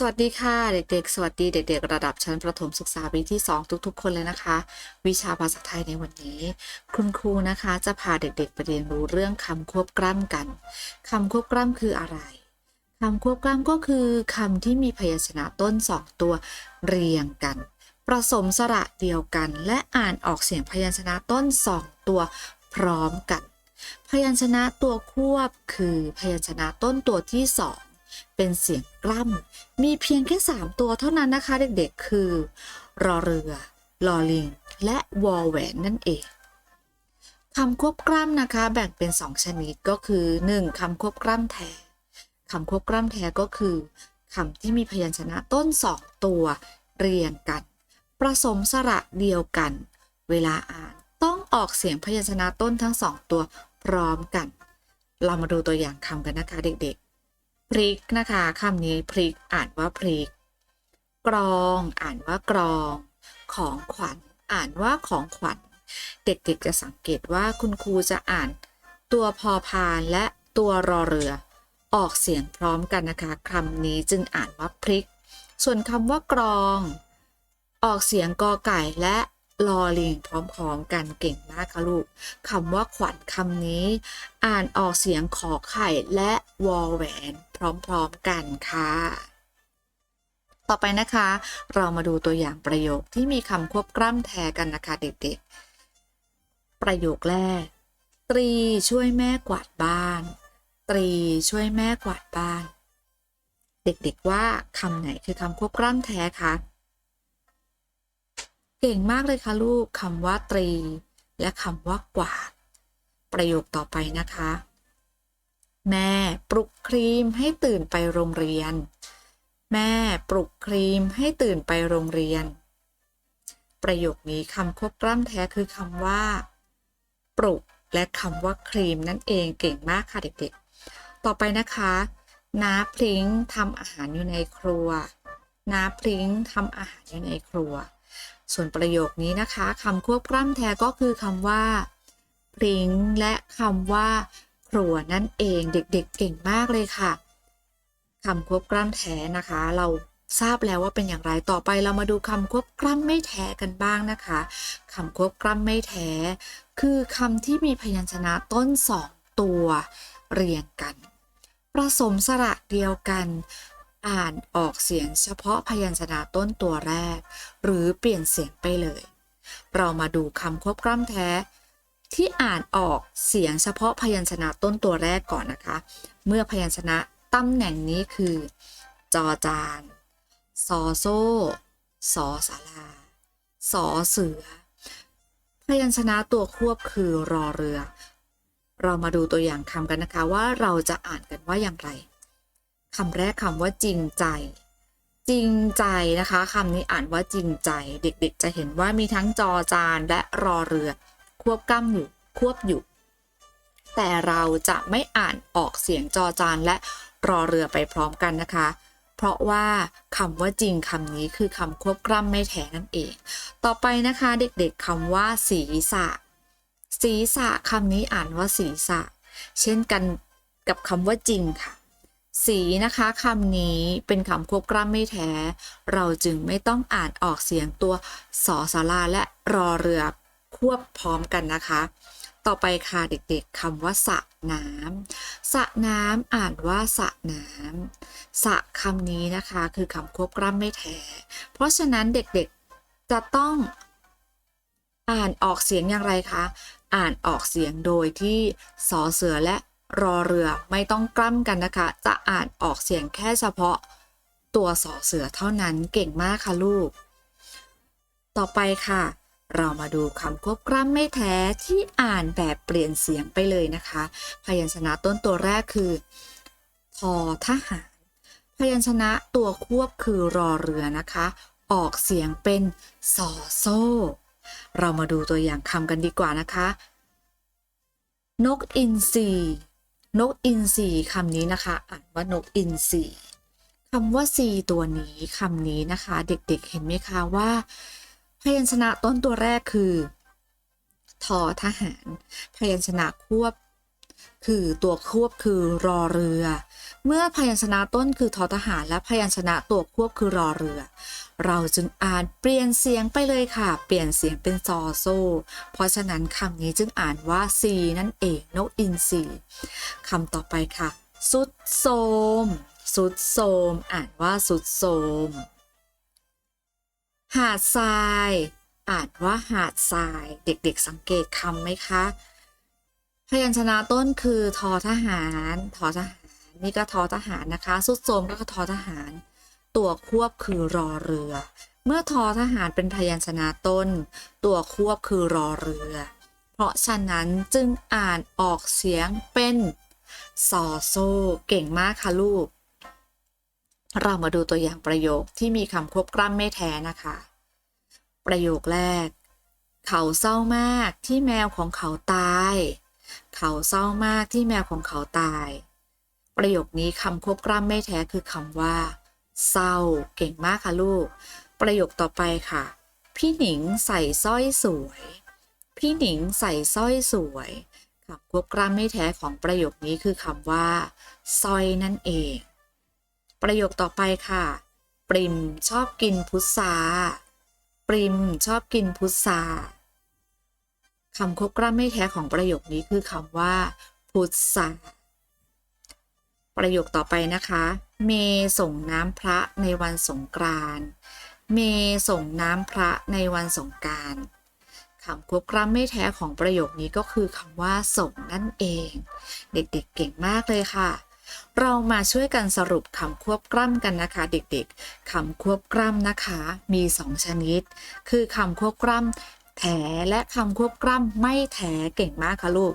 สวัสดีค่ะ เด็กๆ สวัสดีเด็ก ๆ ระดับชั้นประถมศึกษาปีที่ 2 ทุก ๆ คนเลยนะคะ วิชาภาษาไทยในวันนี้ คุณครูนะคะจะพาเด็กๆไปเรียนรู้เรื่องคำควบกล้ำกันคำควบกล้ำคืออะไรคำควบกล้ำก็คือคำที่มีพยัญชนะต้นสองตัวเรียงกันผสมสระเดียวกัน และอ่านออกเสียงพยัญชนะต้นสองตัวพร้อมกัน พยัญชนะตัวควบคือพยัญชนะต้นตัวที่สอง เป็นเสียงกล้ำมีเพียงแค่ 3 ตัวเท่านั้นนะคะ เด็กๆ คือ รอเรือ ลอลิง และวอแหวนนั่นเองคำควบกล้ำนะคะ แบ่งเป็น 2 ชนิดก็คือ 1. คำควบกล้ำแท้คำควบกล้ำแท้ก็คือคำที่มีพยัญชนะต้น2ตัวเรียงกันผสมสระเดียวกัน เวลาอ่านต้องออกเสียงพยัญชนะต้นทั้งสองตัวพร้อมกัน เรามาดูตัวอย่างคำกันนะคะเด็กๆ พริกนะคะคำนี้พริกอ่านว่าพริก กรองอ่านว่ากรอง ของขวัญอ่านว่าของขวัญ เด็กๆจะสังเกตว่าคุณครูจะอ่าน ตัวพอพานและตัวรอเรือ ออกเสียงพร้อมกันนะคะคำนี้จึงอ่านว่าพริก ส่วนคำว่ากรอง ออกเสียงกอไก่และลอลิงพร้อมๆกันเก่งมากค่ะลูกคำว่าขวัญคำนี้ อ่านออกเสียงขอไข่และวอแหวน พร้อมๆกันค่ะ ต่อไปนะคะ เรามาดูตัวอย่างประโยคที่มีคำควบกล้ำแทกันนะคะเด็กๆ ประโยคแรก ตรีช่วยแม่กวาดบ้าน ตรีช่วยแม่กวาดบ้าน เด็กๆว่าคำไหนคือคำควบกล้ำแท้คะเก่งมากเลยค่ะลูกคำว่าตรี และคำว่ากวาด ประโยคต่อไปนะคะ แม่ปลุกครีมให้ตื่นไปโรงเรียน แม่ปลุกครีมให้ตื่นไปโรงเรียน ประโยคนี้คำควบกล้ำแท้คือคำว่า ปลุกและคำว่าครีมนั่นเองเก่งมากค่ะเด็กๆ ต่อไปนะคะน้าพริ้งทำอาหารอยู่ในครัวน้าพริ้งทำอาหารอยู่ในครัว ส่วนประโยคนี้นะคะคำควบกล้ำแท้ก็คือคำว่าพริ้งและคำว่า ครัวนั่นเองเด็กๆเก่งมากเลยค่ะคำควบกล้ำแท้นะคะ เราทราบแล้วว่าเป็นอย่างไรต่อไปเรามาดูคำควบกล้ำไม่แท้กันบ้างนะคะคำควบกล้ำไม่แท้ คือคำที่มีพยัญชนะต้นสองตัวเรียงกันผสมสระเดียวกัน อ่านออกเสียงเฉพาะพยัญชนะต้นตัวแรก หรือเปลี่ยนเสียงไปเลย เรามาดูคำควบกล้ำแท้ ที่อ่านออกเสียงเฉพาะพยัญชนะต้นตัวแรกก่อนนะคะ เมื่อพยัญชนะตำแหน่งนี้คือ จอจานซอโซ่สอสาราสอเสือ พยัญชนะตัวควบคือรอเรือ เรามาดูตัวอย่างคำกันนะคะว่าเราจะอ่านกันว่าอย่างไรคำแรกคำว่าจริงใจ จริงใจนะคะคำนี้อ่านว่าจริงใจ เด็กๆ จะเห็นว่ามีทั้งจอจานและรอเรือ ควบกล้ำอยู่ควบอยู่ แต่เราจะไม่อ่านออกเสียงจอจานและรอเรือไปพร้อมกันนะคะ เพราะว่าคำว่าจริงคำนี้คือคำควบกล้ำไม่แท้นั่นเอง ต่อไปนะคะเด็กๆคำว่าศีรษะ ศีรษะคำนี้อ่านว่าศีรษะ เช่นกันกับคำว่าจริงค่ะสีนะคะคำนี้เป็นคำควบกล้ำไม่แท้ เราจึงไม่ต้องอ่านออกเสียงตัวสอสาราและรอเรือ ควบพร้อมกันนะคะ ต่อไปค่ะเด็กๆคำว่าสระน้ำสระน้ำอ่านว่าสระน้ำสระคำนี้นะคะคือคำควบกล้ำไม่แท้ เพราะฉะนั้นเด็กๆจะต้องอ่านออกเสียงอย่างไรคะ อ่านออกเสียงโดยที่สอเสือและรอเรือไม่ต้องกล้ำกันนะคะ จะอ่านออกเสียงแค่เฉพาะตัวสอเสือเท่านั้นเก่งมากค่ะลูก ต่อไปค่ะ เรามาดูคำควบกล้ำไม่แท้ที่อ่านแบบเปลี่ยนเสียงไปเลยนะคะ พยัญชนะต้นตัวแรกคือทอทหาร พยัญชนะตัวควบคือรอเรือนะคะ ออกเสียงเป็นสอโซ่ เรามาดูตัวอย่างคำกันดีกว่านะคะ นกอินทรีนกอินทรีคำนี้นะคะอ่านว่านกอินทรีคำว่าซีตัวนี้คำนี้นะคะ เด็กๆเห็นไหมคะว่า พยัญชนะต้นตัวแรกคือทอทหาร พยัญชนะควบ คือตัวควบคือรอเรือ เมื่อพยัญชนะต้นคือทอทหาร และพยัญชนะตัวควบคือรอเรือ เราจึงอ่านเปลี่ยนเสียงไปเลยค่ะ เปลี่ยนเสียงเป็นซอโซ เพราะฉะนั้นคำนี้จึงอ่านว่าซีนั่นเองนกอินทรีคำต่อไปค่ะ สุดโสมสุดโสมอ่านว่าสุดโสม หาดทรายอ่านว่าหาดทราย เด็กๆสังเกตคำไหมคะ พยัญชนะต้นคือทอทหารทอทหาร นี่ก็ทอทหารนะคะ สุดโสมก็ทอทหาร ตัวควบคือรอเรือ เมื่อทอทหารเป็นพยัญชนะต้น ตัวควบคือรอเรือ เพราะฉะนั้นจึงอ่านออกเสียงเป็นซอโซ เก่งมากค่ะลูก เรามาดูตัวอย่างประโยคที่มีคำควบกล้ำไม่แท้นะคะ ประโยคแรก เขาเศร้ามากที่แมวของเขาตาย เขาเศร้ามากที่แมวของเขาตาย ประโยคนี้คำควบกล้ำไม่แท้คือคำว่า เศร้า เก่งมากค่ะลูก ประโยคต่อไปค่ะ พี่หนิงใส่สร้อยสวย พี่หนิงใส่สร้อยสวยคำควบกล้ำไม่แท้ของประโยคนี้คือคำว่าสร้อยนั่นเอง ประโยคต่อไปค่ะ ปริมชอบกินพุทราปริมชอบกินพุทราคำคบกล้ำไม่แท้ของประโยคนี้คือคำว่า พุทราประโยคต่อไปนะคะ เมส่งน้ำพระในวันสงกรานเมส่งน้ำพระในวันสงกรารคำควบกล้ำไม่แท้ของประโยคนี้ก็คือคำว่าส่งนั่นเอง เด็กๆเเก่งมากเลยค่ะ เรามาช่วยกันสรุปคำควบกล้ำกันนะคะ เด็กๆคำควบกล้ำนะคะมี 2 ชนิด คือคำควบกล้ำแท้และคำควบกล้ำไม่แท้เก่งมากค่ะลูก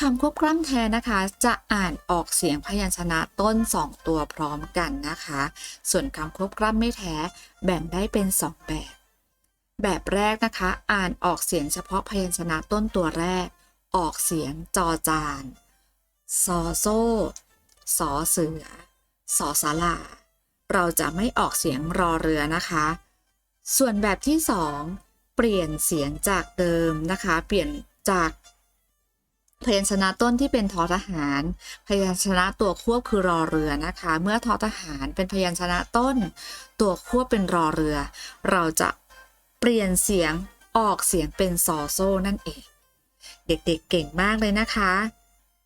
คำควบกล้ำแท้นะคะ จะอ่านออกเสียงพยัญชนะต้น 2 ตัวพร้อมกันนะคะ ส่วนคำควบกล้ำไม่แท้แบ่งได้เป็น 2 แบบ แบบแรกนะคะ อ่านออกเสียงเฉพาะพยัญชนะต้นตัวแรก ออกเสียงจอจานซอโซ สอเสือสอสาลาเราจะไม่ออกเสียงรอเรือนะคะ ส่วนแบบที่สองเปลี่ยนเสียงจากเดิมนะคะ เปลี่ยนจากพยัญชนะต้นที่เป็นทอทหาร พยัญชนะตัวควบคือรอเรือนะคะ เมื่อทอทหารเป็นพยัญชนะต้น ตัวควบเป็นรอเรือ เราจะเปลี่ยนเสียงออกเสียงเป็นซอโซ่นั่นเอง เด็กๆเเก่งมากเลยนะคะ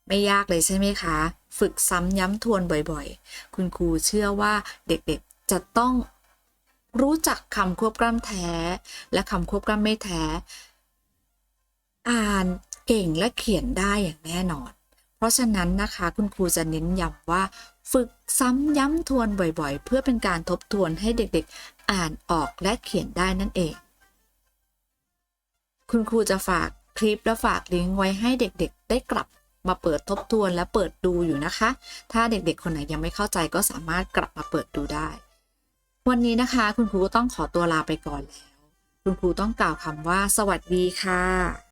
ไม่ยากเลยใช่ไหมคะ ฝึกซ้ำย้ำทวนบ่อยๆ คุณครูเชื่อว่าเด็กๆจะต้องรู้จักคำควบกล้ำแท้ และคำควบกล้ำไม่แท้ อ่านเก่งและเขียนได้อย่างแน่นอน เพราะฉะนั้นนะคะคุณครูจะเน้นย้ำว่า ฝึกซ้ำย้ำทวนบ่อยๆ เพื่อเป็นการทบทวนให้เด็กๆ อ่านออกและเขียนได้นั่นเอง คุณครูจะฝากคลิปและฝากลิงก์ไว้ให้เด็กๆ ได้กลับ มาเปิดทบทวนและเปิดดูอยู่นะคะ ถ้าเด็กๆ คนไหนยังไม่เข้าใจก็สามารถกลับมาเปิดดูได้ วันนี้นะคะ คุณครูก็ต้องขอตัวลาไปก่อนแล้ว คุณครูต้องกล่าวคำว่า สวัสดีค่ะ